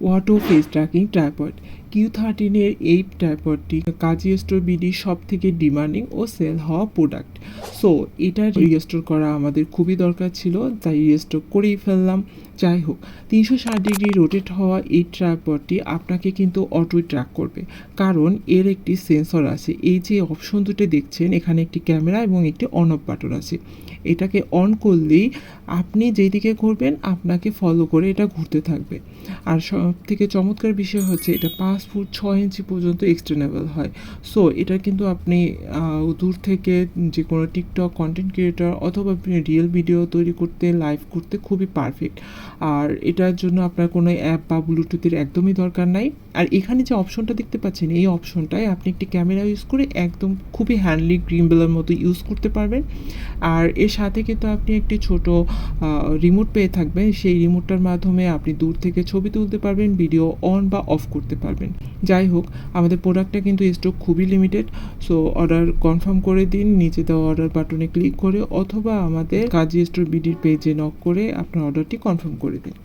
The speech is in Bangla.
water face tracking tripod. Q থার্টিনের এই ট্রাইপডটি কাজী স্টোর বিডির সব থেকে ডিমান্ডিং ও সেল হওয়া প্রোডাক্ট সো এটা রিস্টোর করা আমাদের খুবই দরকার ছিল, তাই রিস্টোর করেই ফেললাম। যাই হোক, তিনশো ষাট ডিগ্রি রোটেট হওয়া এই ট্রাইপডটি আপনাকে কিন্তু অটোই ট্র্যাক করবে। কারণ, এর একটি সেন্সর আছে। এই যে অপশন দুটো দেখছেন, এখানে একটি ক্যামেরা এবং একটি অন অফ বাটন আছে। এটাকে অন করলেই আপনি যেদিকে ঘুরবেন, আপনাকে ফলো করে এটা ঘুরতে থাকবে। আর সব থেকে চমৎকার বিষয় হচ্ছে, এটা পাঁচ ফুট ছয় ইঞ্চি পর্যন্ত এক্সটেনেবল হয়। সো এটা কিন্তু আপনি দূর থেকে যে কোনো টিকটক কন্টেন্ট ক্রিয়েটর অথবা আপনি রিয়েল ভিডিও তৈরি করতে লাইভ করতে খুবই পারফেক্ট আর এটার জন্য আপনার কোনো অ্যাপ বা ব্লুটুথের একদমই দরকার নাই। আর এখানে যে অপশনটা দেখতে পাচ্ছেন, এই অপশনটায় আপনি একটি ক্যামেরা ইউজ করে একদম খুবই হ্যান্ডলি গ্রিমবেলের মতো ইউজ করতে পারবেন। আর এর সাথে কিন্তু আপনি একটি ছোট রিমোট পেয়ে থাকবেন। সেই রিমোটটার মাধ্যমে আপনি দূর থেকে ছবি তুলতে পারবেন ভিডিও অন বা অফ করতে পারবেন। যাই হোক, আমাদের প্রোডাক্টটা কিন্তু স্টক খুবই লিমিটেড সো অর্ডার কনফার্ম করে দিন, নিচে দেওয়া অর্ডার বাটনে ক্লিক করে, অথবা আমাদের কাজী স্টোর বিডির পেজে নক করে আপনার অর্ডারটি কনফার্ম করে দিন।